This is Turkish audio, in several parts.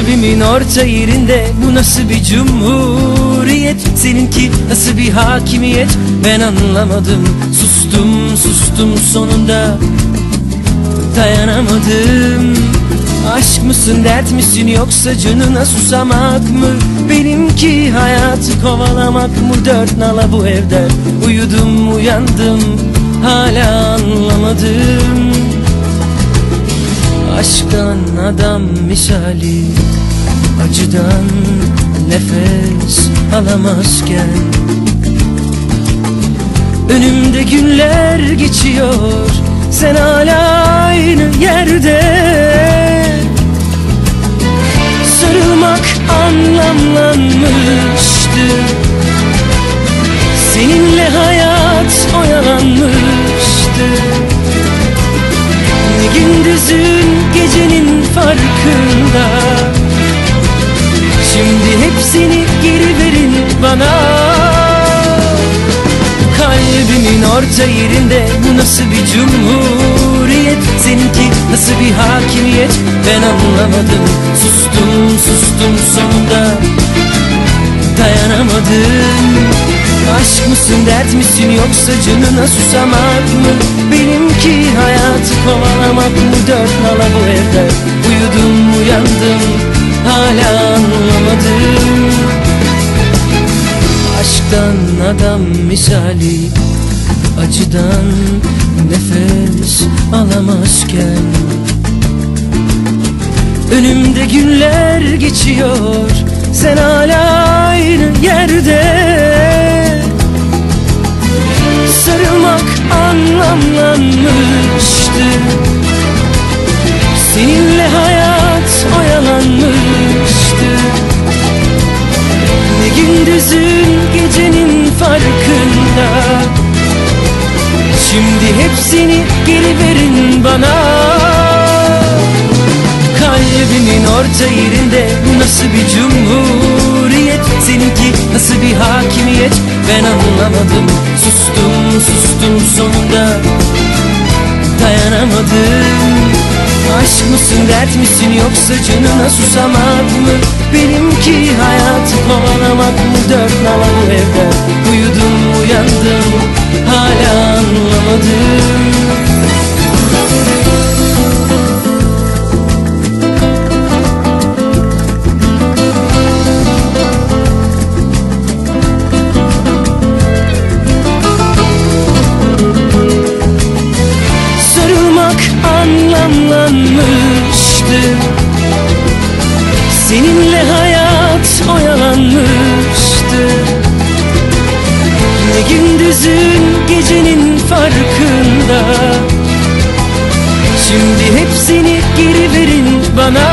Kalbimin orta yerinde bu nasıl bir cumhuriyet? Seninki nasıl bir hakimiyet? Ben anlamadım. Sustum sustum sonunda. Dayanamadım. Aşk mısın dert misin yoksa canına susamak mı? Benimki hayatı kovalamak mı? Dört nala bu evde Uyudum uyandım. Hala anlamadım Aşktan adam misali Acıdan nefes alamazken. Önümde günler geçiyor Sen hala aynı yerde hepsini geri verin bana. Kalbimin orta yerinde bu nasıl bir cumhuriyet? Seninki nasıl bir hakimiyet? Ben anlamadım. Sustum sustum sonunda. Dayanamadım. Aşk mısın dert misin yoksa canına susamak mı? Benimki hayatı Aşktan adam misali Acıdan nefes alamazken. Önümde günler geçiyor Sen hala aynı yerde hepsini geri verin bana. Kalbimin orta yerinde bu nasıl bir cumhuriyet? Seninki nasıl bir hakimiyet? Ben anlamadım. Sustum sustum sonunda. Dayanamadım. Aşk mısın dert misin yoksa canına susamak mı? Benimki hayatı gündüzün gecenin farkında. Şimdi hepsini geri verin bana.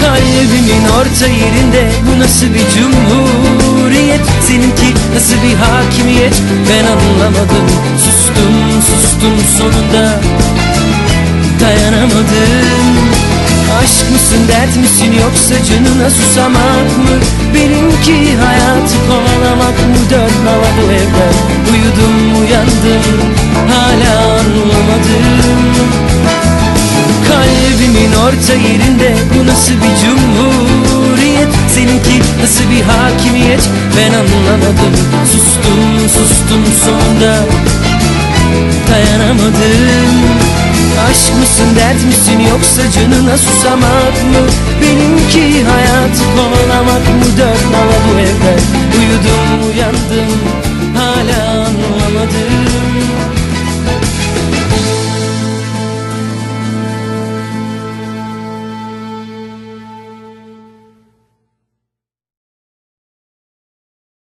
Kalbimin orta yerinde bu nasıl bir cumhuriyet? Seninki nasıl bir hakimiyet? Ben anlamadım. Sustum sustum sonunda. Dayanamadım Aşk mısın dert misin yoksa canına susamak mı? Benimki hayatı kovalamak mı? Dört nala bu evde Uyudum uyandım hala anlamadım. Kalbimin orta yerinde bu nasıl bir cumhuriyet? Seninki nasıl bir hakimiyet? Ben anlamadım. Sustum sustum sonunda. Dayanamadım Aşk mısın dert misin yoksa canına susamak mı? Benimki hayatı kovalamak mı? Dört nala bu evde Uyudum uyandım hala anlamadım.